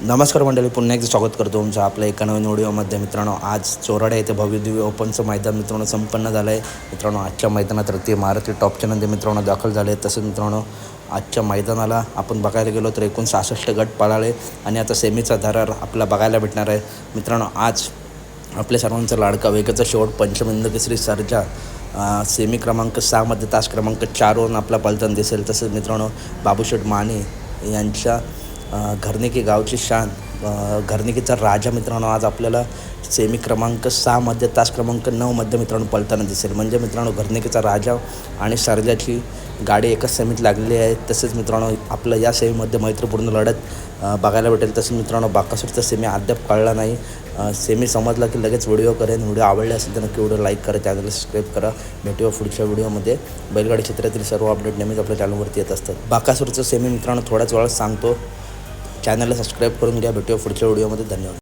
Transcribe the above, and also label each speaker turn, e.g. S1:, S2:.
S1: नमस्कार मंडळी पुन्हा एकदा स्वागत करतो तुमचं आपल्या एका नवीन व्हिडिओमध्ये मित्रांनो आज चोराडा येथे भव्य दिव्य ओपनचं मैदान मित्रांनो संपन्न झालं आहे मित्रांनो आजच्या मैदानात रती मारुती टॉपच्या नंतर मित्रांनो दाखल झाले. तसंच मित्रांनो आजच्या मैदानाला आपण बघायला गेलो तर एकूण सहासष्ट गट पळाले आणि आता सेमीचा दरार आपला बघायला भेटणार आहे. मित्रांनो आज आपल्या सर्वांचा लाडका वेगाचा शेवट पंचमिंद केसरी सरजा सेमी क्रमांक सहामध्ये तास क्रमांक चारवरून आपला पलतन दिसेल. तसंच मित्रांनो बाबूशेठ माने यांच्या घरनिकी गावची शान अ, घरनिकीचा राजा मित्रांनो आज आपल्याला सेमी क्रमांक सहामध्ये तास क्रमांक नऊमध्ये मित्रांनो पळताना दिसेल. म्हणजे मित्रांनो घरनिकीचा राजा आणि सरजाची गाडी एकाच सेमीत लागलेली आहे. तसेच मित्रांनो आपलं या सेमीमध्ये मैत्रीपूर्ण लढत बघायला भेटेल. तसंच मित्रांनो बाकासूरचा सेमी अद्याप कळला नाही. सेमी समजला की लगेच व्हिडिओ करेन. व्हिडिओ आवडले असेल तर नक्की व्हिडिओ लाईक करा. चॅनलला सबस्क्राईब करा. भेटूया पुढच्या व्हिडिओमध्ये बैलगाडी क्षेत्रातील सर्व अपडेट नेहमीच आपल्या चॅनलवरती येत असतात. बाकासूरचं सेमी मित्रांनो थोड्याच वेळात सांगतो. चॅनलला सबस्क्राईब करून घ्या भेटूया पुढच्या व्हिडिओमध्ये धन्यवाद